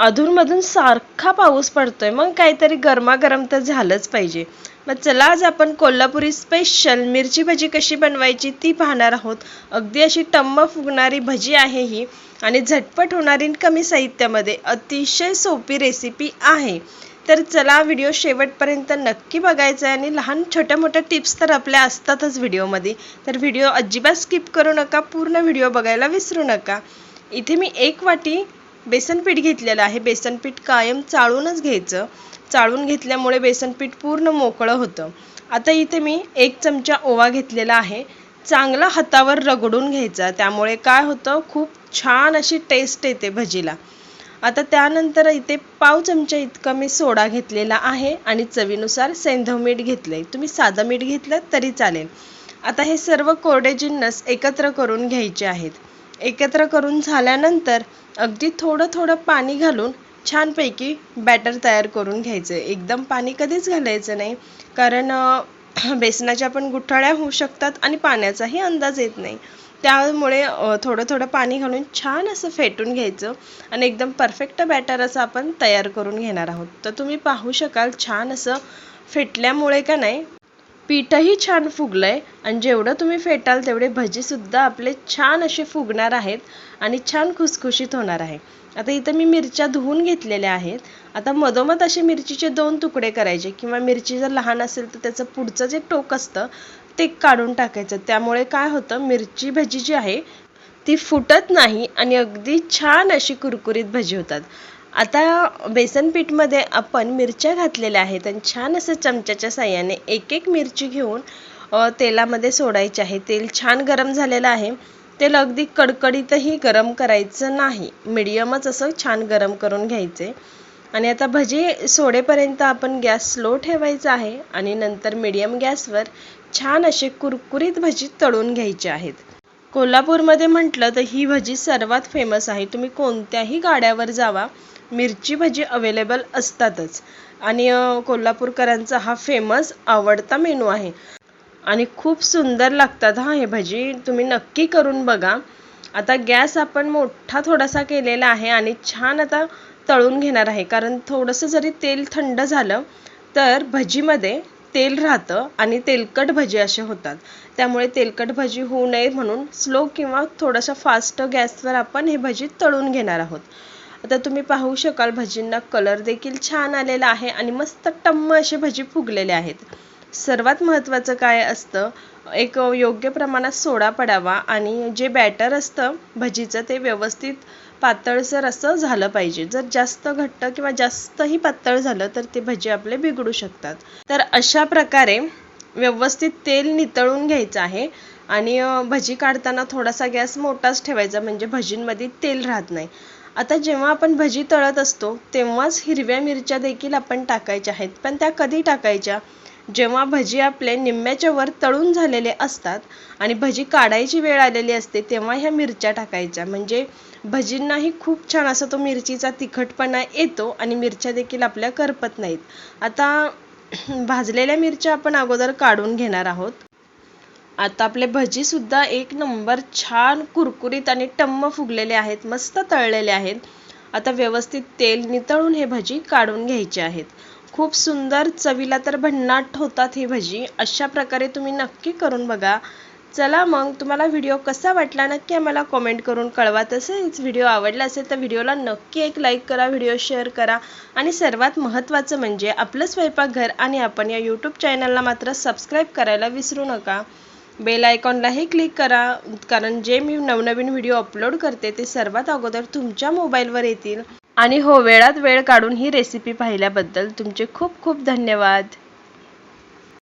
अधूनमधून सारखा पाऊस पडतोय. मग काहीतरी गरमागरम तर झालंच पाहिजे. मग चला आज आपण कोल्हापुरी स्पेशल मिरची भजी कशी बनवायची ती पाहणार आहोत. अगदी अशी टम्म फुगणारी भजी आहे ही आणि झटपट होणारी आणि कमी साहित्यामध्ये अतिशय सोपी रेसिपी आहे. तर चला व्हिडिओ शेवटपर्यंत नक्की बघायचा आहे आणि लहान छोट्या मोठ्या टिप्स तर आपल्या असतातच व्हिडिओमध्ये तर व्हिडिओ अजिबात स्किप करू नका पूर्ण व्हिडिओ बघायला विसरू नका. इथे मी एक वाटी बेसनपीठ घेतलेलं आहे. बेसनपीठ कायम चाळूनच घ्यायचं. चाळून घेतल्यामुळे बेसनपीठ पूर्ण मोकळं होतं. आता इथे मी एक चमचा ओवा घेतलेला आहे. चांगला हातावर रगडून घ्यायचा. त्यामुळे काय होतं? खूप छान अशी टेस्ट येते भजीला. आता त्यानंतर इथे पाव चमचा इतका मी सोडा घेतलेला आहे आणि चवीनुसार सेंधव मीठ घेतलं आहे तुम्ही साधं मीठ घेतलं तरी चालेल. आता हे सर्व कोरडे जिन्नस एकत्र करून घ्यायचे आहेत. एकत्र करून झाल्यानंतर अगदी थोडं थोडं पाणी घालून छानपैकी बॅटर तयार करून घ्यायचं. एकदम पाणी कधीच घालायचं नाही. कारण बेसनाच्या पण गुठळ्या होऊ शकतात आणि पाण्याचाही अंदाज येत नाही. त्यामुळे थोडं थोडं पाणी घालून छान असं फेटून घ्यायचं आणि एकदम परफेक्ट बॅटर असं आपण तयार करून घेणार आहोत. तर तुम्ही पाहू शकाल छान असं फेटल्यामुळे का नाही पीठही छान फुगलंय आणि जेवढं तुम्ही फेटाल तेवढे भजी सुद्धा आपले छान असे फुगणार आहेत आणि छान खुसखुशीत होणार आहे. आता इथं मी मिरच्या धुवून घेतलेल्या आहेत. आता मधोमध असे मिरचीचे दोन तुकडे करायचे किंवा मिरची जर लहान असेल तर त्याचं पुढचं जे टोक असतं ते काढून टाकायचं. त्यामुळे काय होतं मिरची भजी जी आहे ती फुटत नाही आणि अगदी छान अशी कुरकुरीत भजी होतात. आता बेसन पीठमध्ये आपण मिरच्या घातलेल्या आहेत आणि छान असं चमच्याच्या साह्याने एक एक मिरची घेऊन तेलामध्ये सोडायची आहे. तेल छान गरम झालेलं आहे. तेल अगदी कडकडीतही गरम करायचं नाही. मिडियमच असं छान गरम करून घ्यायचे. आणि आता भजी सोडेपर्यंत आपण गॅस स्लो ठेवायचा आहे आणि नंतर मिडियम गॅसवर छान असे कुरकुरीत भजी तळून घ्यायचे आहेत. कोल्हापूरमध्ये म्हटलं तर ही भजी सर्वात फेमस आहे. तुम्ही कोणत्याही गाड्यावर जावा मिरची भजी अवेलेबल असतातच. आणि कोल्हापूरकरांचा हा फेमस आवडता मेनू आहे. आणि खूप सुंदर लागतात हा हे भजी. तुम्ही नक्की करून बघा. आता गॅस आपण मोठा थोडासा केलेला आहे आणि छान आता तळून घेणार आहे. कारण थोडंसं जरी तेल थंड झालं तर भजीमध्ये तेल राहतं आणि तेलकट भजी असे होतात. त्यामुळे तेलकट भजी होऊ नये म्हणून स्लो किंवा थोडासा फास्ट गॅसवर आपण हे भजी तळून घेणार आहोत. आता तुम्ही पाहू शकाल भजींना कलर देखील छान आलेला आहे आणि मस्त टम्म असे भजी फुगलेले आहेत. सर्वात महत्त्वाचं काय असतं? एक योग्य प्रमाणात सोडा पडावा आणि जे बॅटर असतं भजीचं ते व्यवस्थित पातळसर असं झालं पाहिजे जर जास्त घट्ट किंवा जास्तही पातळ झालं तर ते भजी आपले बिघडू शकतात. तर अशा प्रकारे व्यवस्थित तेल नितळून घ्यायचं आहे आणि भजी काढताना थोडासा गॅस मोठाच ठेवायचा म्हणजे भजींमध्ये तेल राहत नाही. आता जेव्हा आपण भजी तळत असतो तेव्हाच हिरव्या मिरच्या देखील आपण टाकायच्या आहेत. पण त्या कधी टाकायच्या? जेव्हा भजी आपले निम्म्याच्या वर तळून झालेले असतात आणि भजी काढायची वेळ आलेली असते तेव्हा ह्या मिरच्या टाकायच्या. म्हणजे भजींनाही खूप छान असा तो मिरचीचा तिखटपणा येतो आणि मिरच्या देखील आपल्या करपत नाहीत. आता भाजलेल्या मिरच्या आपण अगोदर काढून घेणार आहोत. आता आपले भजी सुद्धा एक नंबर छान कुरकुरीत आणि टम्म फुगलेले आहेत मस्त तळलेले आहेत. आता व्यवस्थित तेल नितळून हे भजी काढून घ्यायचे आहेत. खूप सुंदर चवीला तर भन्नाट होतात ही भजी. अशा प्रकारे तुम्ही नक्की करून बघा. चला मग तुम्हाला व्हिडिओ कसा वाटला नक्की आम्हाला कमेंट करून कळवा. तसेच व्हिडिओ आवडला असेल तर व्हिडिओला नक्की एक लाईक करा व्हिडिओ शेअर करा. आणि सर्वात महत्त्वाचं म्हणजे आपलं स्वयंपाकघर आणि आपण या यूट्यूब चॅनलला मात्र सबस्क्राईब करायला विसरू नका. बेल आयकॉनलाही क्लिक करा. कारण जे मी नवनवीन व्हिडिओ अपलोड करते ते सर्वात अगोदर तुमच्या मोबाईलवर येतील. आणि हो वेळात वेळ काढून ही रेसिपी पाहिल्याबद्दल तुमचे खूप खूप धन्यवाद.